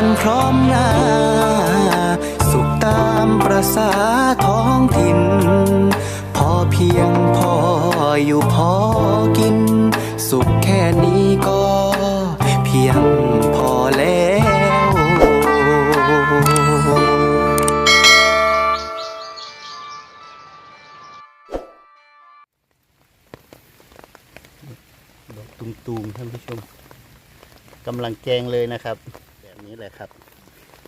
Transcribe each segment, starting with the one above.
กันพร้อมหน้า สุขตามประษาท้องถิ่น พอเพียงพออยู่พอกิน สุขแค่นี้ก็เพียงพอแล้วดอกตุมๆท่านผู้ชมกำลังแกงเลยนะครับ นี้แหละครับ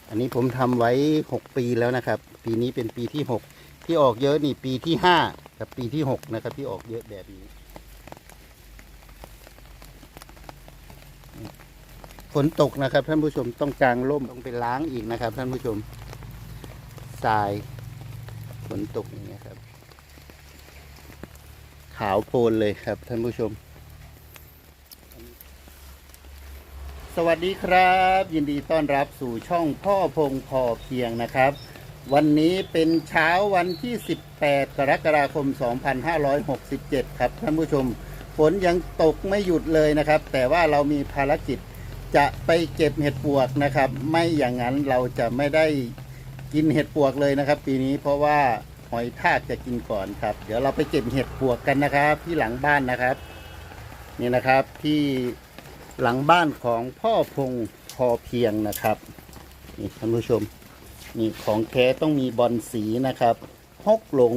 อันนี้ผมทำไว้หกปีแล้วนะครับ ปีนี้เป็นปีที่หกที่ออกเยอะนี่ปีที่ห้ากับปีที่หกนะครับ ที่ออกเยอะแบบนี้ฝนตกนะครับ ท่านผู้ชมต้องกางร่มต้องไปล้างอีกนะครับ ท่านผู้ชมทรายฝนตกอย่างเงี้ยครับ ขาวโพลนเลยครับ ท่านผู้ชม สวัสดีครับ ยินดีต้อนรับสู่ช่องพ่อพงพอเพียงนะครับ วันนี้เป็นเช้าวันที่ 18 กรกฎาคม 2567 ครับท่านผู้ชม ฝนยังตกไม่หยุดเลยนะครับ แต่ว่าเรามีภารกิจจะไปเก็บเห็ดปวกนะครับ ไม่อย่างนั้นเราจะไม่ได้กินเห็ดปวกเลยนะครับ ปีนี้เพราะว่าหอยทากจะกินก่อนครับ เดี๋ยวเราไปเก็บเห็ดปวกกันนะครับ ที่หลังบ้านนะครับ นี่นะครับที่ หลังบ้านของพ่อพงพอเพียงนะครับนี่ท่านผู้ชมนี่ของแท้ต้องมีบอลสีนะครับฮกหลง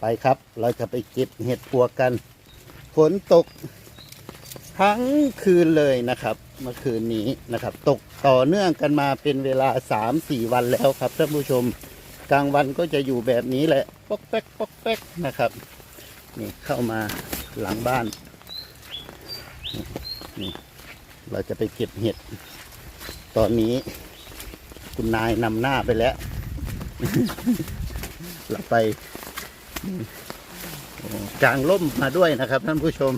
ไปครับ เราจะไปเก็บเห็ดปวกัน ฝนตกทั้งคืนเลยนะครับ เมื่อคืนนี้นะครับ ตกต่อเนื่องกันมาเป็นเวลาสามสี่วันแล้วครับท่านผู้ชมกลางวันก็จะอยู่แบบนี้แหละ ป๊อกแป๊กป๊อกแป๊กนะครับ นี่เข้ามาหลังบ้าน นี่เราจะไปเก็บเห็ด ตอนนี้ คุณนายนำหน้าไปแล้ว เราไปโอ้กางร่มมาด้วยนะครับท่านผู้ชม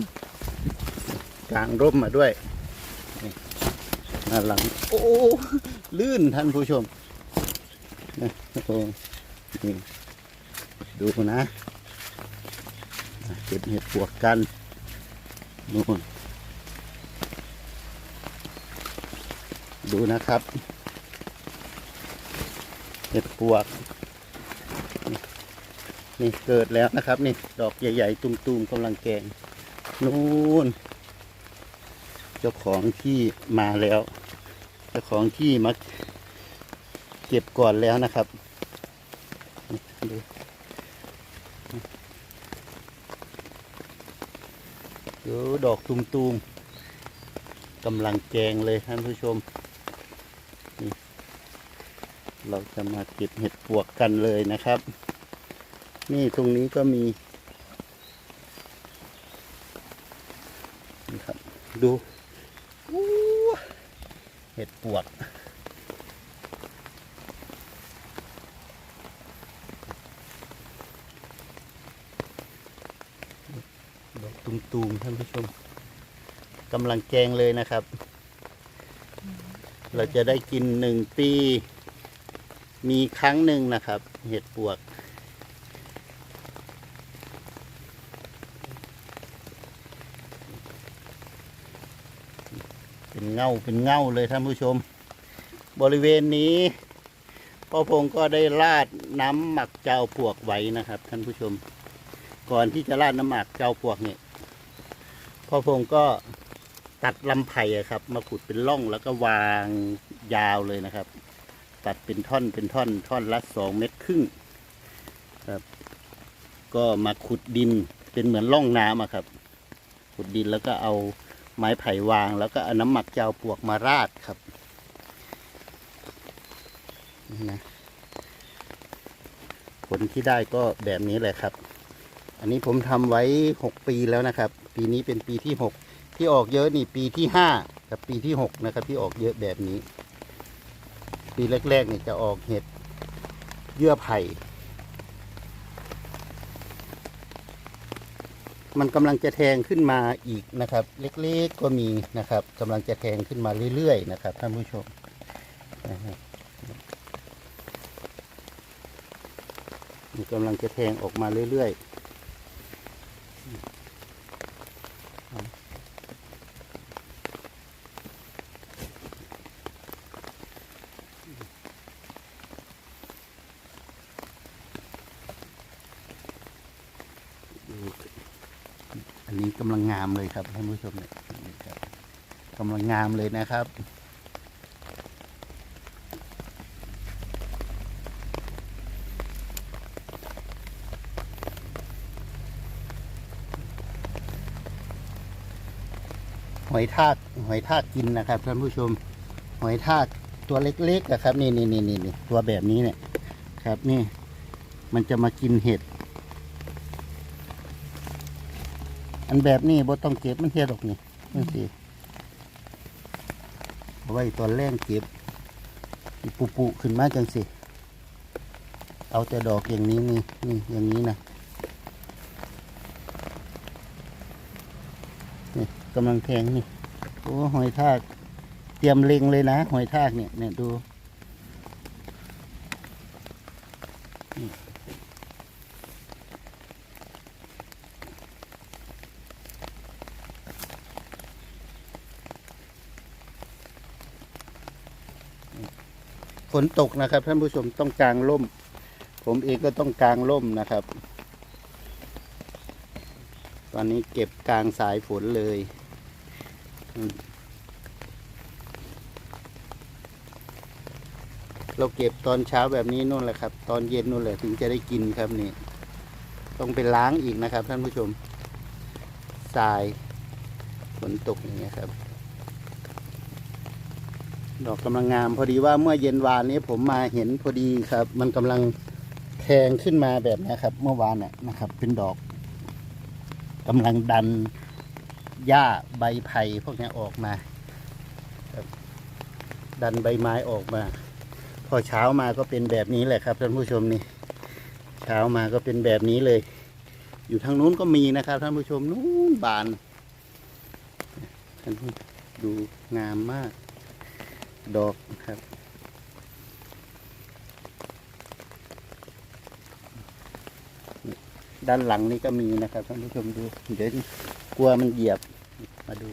กางร่มมาด้วยนี่ด้าหลัง โอ้ลื่นท่านผู้ชมโอ้ดูนะอะเก็บเห็ดปวกกันนู่น ดูนะครับ เห็ดปวกนี่นี่เกิดแล้วนะครับ นี่ดอกใหญ่ ๆ ตุ่มๆกำลังแกงนู่น เจ้าของที่มาแล้ว เจ้าของที่มาเก็บก่อนแล้วนะครับดูดูดอกตุ่มๆกำลังแกงเลยท่านผู้ชม เราจะมาเก็บเห็ดปวกกันเลยนะครับ นี่ตรงนี้ก็มีนี่ครับ ดูเห็ดปวก ดอกตุ่มๆท่านผู้ชมกำลังแกงเลยนะครับ เราจะได้กินหนึ่งปี มีครั้งหนึ่งนะครับ เห็ดปวก เป็นเงาเป็นเงาเลยท่านผู้ชม บริเวณนี้พ่อพงก็ได้ราดน้ำหมักเจ้าปวกไว้นะครับ ท่านผู้ชม ก่อนที่จะราดน้ำหมักเจ้าปวกเนี่ยพ่อพงก็ตัดลำไผ่ครับ มาขุดเป็นร่องแล้วก็วางยาวเลยนะครับ ตัดเป็นท่อนเป็นท่อน ท่อนละสองเมตรครึ่งครับ ก็มาขุดดินเป็นเหมือนร่องน้ำอะครับ ขุดดินแล้วก็เอาไม้ไผ่วาง แล้วก็เอาน้ำหมักเจ้าปลวกมาราดครับนี่นะผลที่ได้ก็แบบนี้แหละครับ อันนี้ผมทำไว้หกปีแล้วนะครับ ปีนี้เป็นปีที่หกที่ออกเยอะนี่ปีที่ห้ากับปีที่หกนะครับ ที่ออกเยอะแบบนี้ ปีแรกๆนี่จะออกเห็ดเยื่อไผ่ มันกำลังจะแทงขึ้นมาอีกนะครับ เล็กๆก็มีนะครับกำลังจะแทงขึ้นมาเรื่อยๆนะครับท่านผู้ชมนะครับมันกำลังจะแทงออกมาเรื่อยๆ นนี้กำลังงามเลยครับท่านผู้ชมเนี่ยครับกำลังงามเลยนะครับหอยทากหอยทากกินนะครับท่านผู้ชม หอยทากตัวเล็กๆอะครับนี่นี่นี่นี่นี่ตัวแบบนี้เนี่ยครับ นี่ มันจะมากินเห็ด อันแบบนี้บ่ต้องเก็บมันเห็ดอกนี่นี่สิเอาไว้ตอนแรกเก็บปุปุขึ้นมาจังสิเอาแต่ดอกอย่างนี้นี่นี่อย่างนี้นะนี่กำลังแทงนี่โอ้หอยทาก เตรียมเล็งเลยนะหอยทากเนี่ยเนี่ยดูนี่ ฝนตกนะครับ ท่านผู้ชมต้องกางร่ม ผมเองก็ต้องกางร่มนะครับ ตอนนี้เก็บกลางสายฝนเลยเราเก็บตอนเช้าแบบนี้นู่นแหละครับ ตอนเย็นนู่นแหละถึงจะได้กินครับนี่ ต้องไปล้างอีกนะครับ ท่านผู้ชมทรายฝนตกอย่างเงี้ยครับ ดอกกำลังงาม พอดีว่าเมื่อเย็นวานนี้ผมมาเห็นพอดีครับ มันกำลังแทงขึ้นมาแบบนี้ครับ เมื่อวานน่ะนะครับ เป็นดอกกำลังดันหญ้าใบไผ่พวกนี้ออกมาดันใบไม้ออกมา พอเช้ามาก็เป็นแบบนี้แหละครับท่านผู้ชมนี่ เช้ามาก็เป็นแบบนี้เลย อยู่ทางนู้นก็มีนะครับท่านผู้ชมนู้นบานท่านผู้ดูงามมาก ดอกครับ ด้านหลังนี่ก็มีนะครับท่านผู้ชมดูเดี๋ยวกลัวมันเหยียบมาดู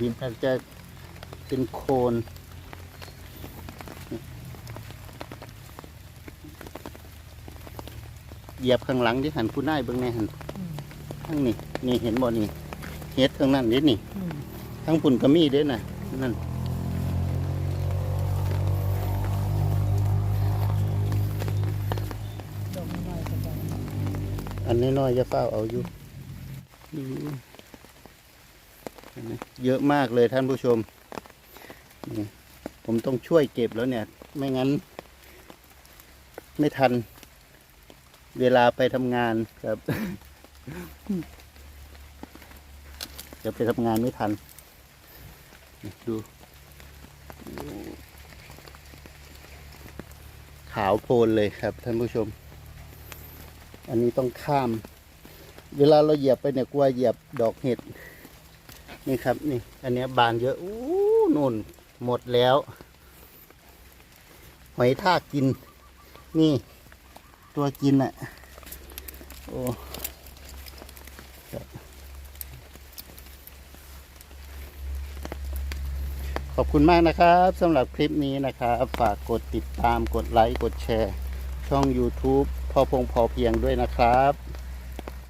ดินอาจจะเป็นโคลนเหยียบข้างหลังที่หันผู้ได้เบื้องในหันทั้งนี่นี่เห็นบ่นี่ เฮ็ดข้างนั้นเด็ดนี่ทั้งปุ่นก็มีเด้น่ะนั่นดอกน้อยๆก็ได้อันน้อยๆจะเฝ้าเอาอยู่ดูเห็นไหมเยอะมากเลยท่านผู้ชมนี่ผมต้องช่วยเก็บแล้วเนี่ย ไม่งั้น ไม่ทัน เวลาไปทำงานครับ จะไปทำงานไม่ทัน ดู ขาวโพลนเลยครับท่านผู้ชม อันนี้ต้องข้าม เวลาเราเหยียบไปเนี่ยกลัวเหยียบดอกเห็ด นี่ครับนี่ อันนี้บานเยอะอู้นู่นหมดแล้ว หอยทากกิน นี่ ตัวกินอะ่ะ โอ้ครับข อบคุณมากนะครับสำหรับคลิปนี้นะครับ ฝากกดติดตามกดไลค์กดแชร์ ช่อง YouTube พอพงพอเพียงด้วยนะครับ